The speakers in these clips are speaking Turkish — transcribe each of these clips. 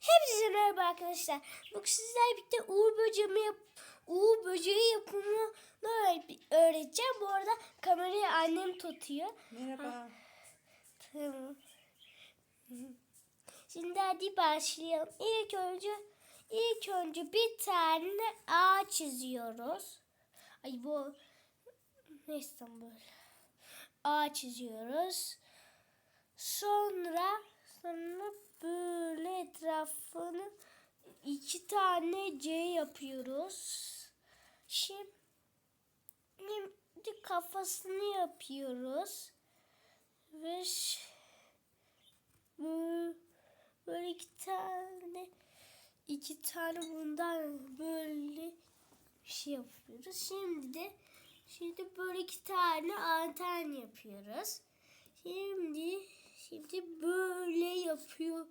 Hepinize merhaba arkadaşlar. Bugün sizlerle birlikte Uğur böceği yap Uğur böceği yapımını öğret- öğreteceğim. Bu arada kamerayı annem tutuyor. Merhaba. Tamam. Şimdi hadi başlayalım. İlk önce ilk önce bir tane ağaç çiziyoruz. Ay bu neyse böyle. Ağaç çiziyoruz. Sonra sonra etrafını iki tane C yapıyoruz. Şimdi kafasını yapıyoruz. Ve böyle iki tane iki tane bundan böyle bir şey yapıyoruz. Şimdi de şimdi böyle iki tane anten yapıyoruz. Şimdi şimdi böyle yapıyoruz.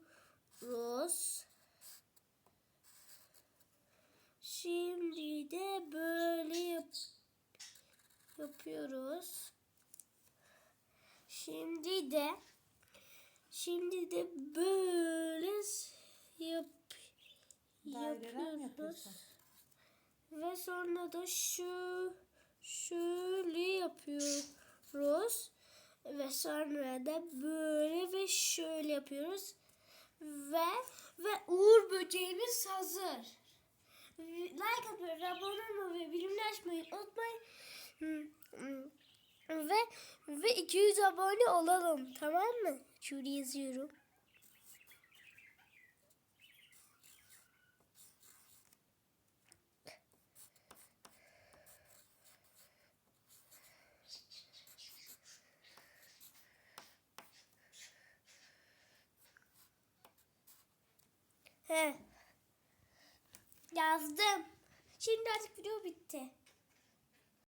Şimdi de böyle yap yapıyoruz. Şimdi de şimdi de böyle yap yapıyoruz. Ve sonra da şu şöyle yapıyoruz. Ve sonra da böyle ve şöyle yapıyoruz. Ve ve Uğur böceğimiz hazır. Like atmayı, abone olmayı ve bildirimleri açmayı unutmayın. Ve ve 200 abone olalım. Tamam mı? Şuraya yazıyorum. Yazdım. Şimdi artık video bitti.